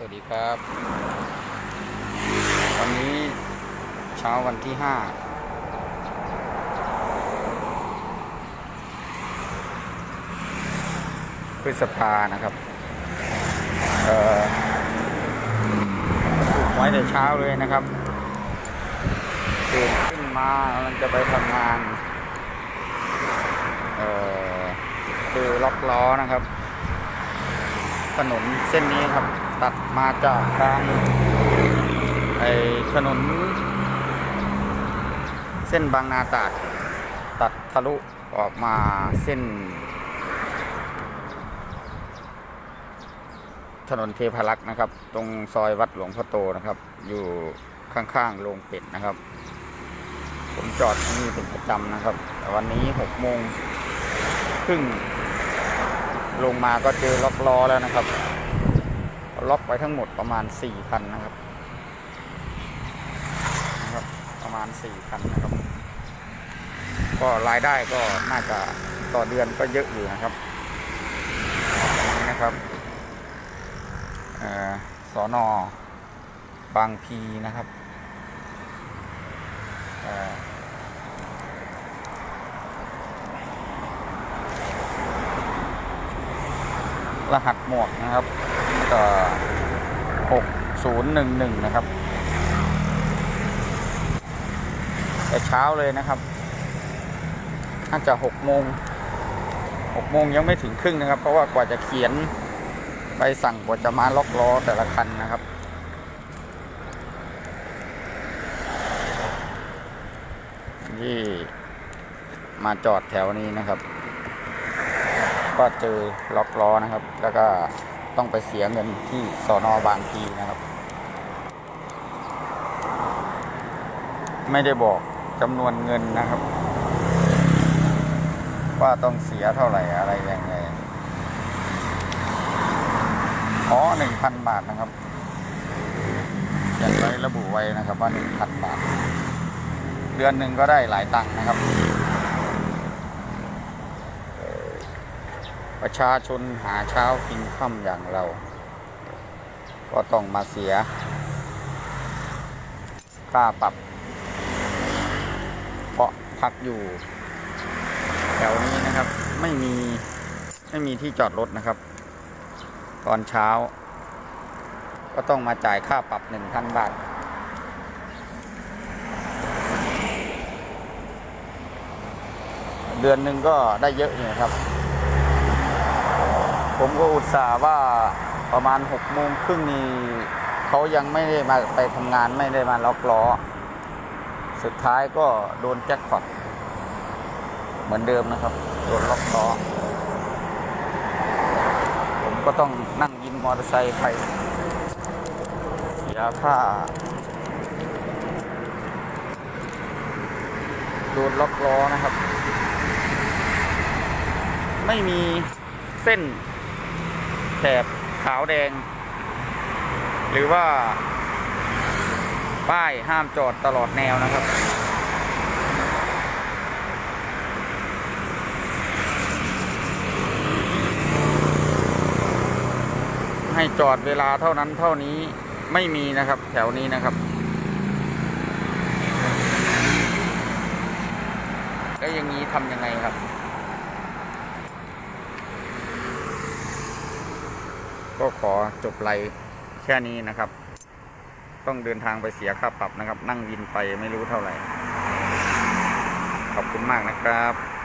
สวัสดีครับ วันนี้เช้าวันที่ห้าพฤษภานะครับ เอ่อปลุกไว้แต่เช้าเลยนะครับตื่นขึ้นมากำลังจะไปทำงาน เอ่อคือล็อกล้อนะครับถนนเส้นนี้ครับ ตัดมาจากทางไอ้ถนน เส้นบางนาตราด ตัดทะลุออกมาเส้น ถนนเทพารักษ์นะครับ ตรงซอยวัดหลวงพ่อโตนะครับ อยู่ข้างๆโรงเป็ดนะครับ ผมจอดที่นี่เป็นประจำนะครับแต่วันนี้หกโมงครึ่งลงมาก็เจอล็อกล้อแล้วนะครับ ล็อกไว้ทั้งหมดประมาณสี่คันนะครับนะครับ ประมาณสี่คันนะครับ ก็รายได้ก็น่าจะต่อเดือนก็เยอะอยู่นะครับนี่นะครับออสอนอบางพีนะครับรหัสหมวกนะครับ ก็หกศูนะครับ แต่เช้าเลยนะครับน่าจะหกโมงหกโมงยังไม่ถึงครึ่งนะครับ เพราะว่ากว่าจะเขียนใบสั่งกว่าจะมาล็อกล้อแต่ละคันนะครับที่มาจอดแถวนี้นะครับ ก็เจอล็อกล้อนะครับ แล้วก็ ต้องไปเสียเงินที่สอนอบางพีนะครับ ไม่ได้บอกจำนวนเงินนะครับ ว่าต้องเสียเท่าไหร่อะไรยังไงอ๋อหนึ่งพันบาทนะครับอย่างไรระบุไว้นะครับว่าหนึ่งพันบาท เดือนหนึ่งก็ได้หลายตังค์นะครับ ประชาชนหาเช้ากินค่ำอย่างเรา ก็ต้องมาเสีย ค่าปรับ เพราะพักอยู่แถวนี้นะครับไม่มีไม่มีที่จอดรถนะครับ ตอนเช้า ก็ต้องมาจ่ายค่าปรับหนึ่งพันบาท เดือนหนึ่งก็ได้เยอะอยู่นะครับ ผมก็อุตส่าห์ว่าประมาณหกโมงครึ่งนี้เขายังไม่ได้มาไปทำงานไม่ได้มาล็อกล้อ สุดท้ายก็โดนแจ็คพอตเหมือนเดิมนะครับ โดนล็อกล้อ ผมก็ต้องนั่งยินมอเตอร์ไซค์ไปเสียค่าโดนล็อกล้อนะครับ ไม่มีเส้น แถบขาวแดง หรือว่า ป้ายห้ามจอดตลอดแนวนะครับ ให้จอดเวลาเท่านั้นเท่านี้ไม่มีนะครับ แถวนี้นะครับแล้วอย่างนี้ทำยังไงครับ ก็ขอจบไลแค่นี้นะครับ ต้องเดินทางไปเสียค่าปรับนะครับ นั่งวินไปไม่รู้เท่าไหร่ ขอบคุณมากนะครับ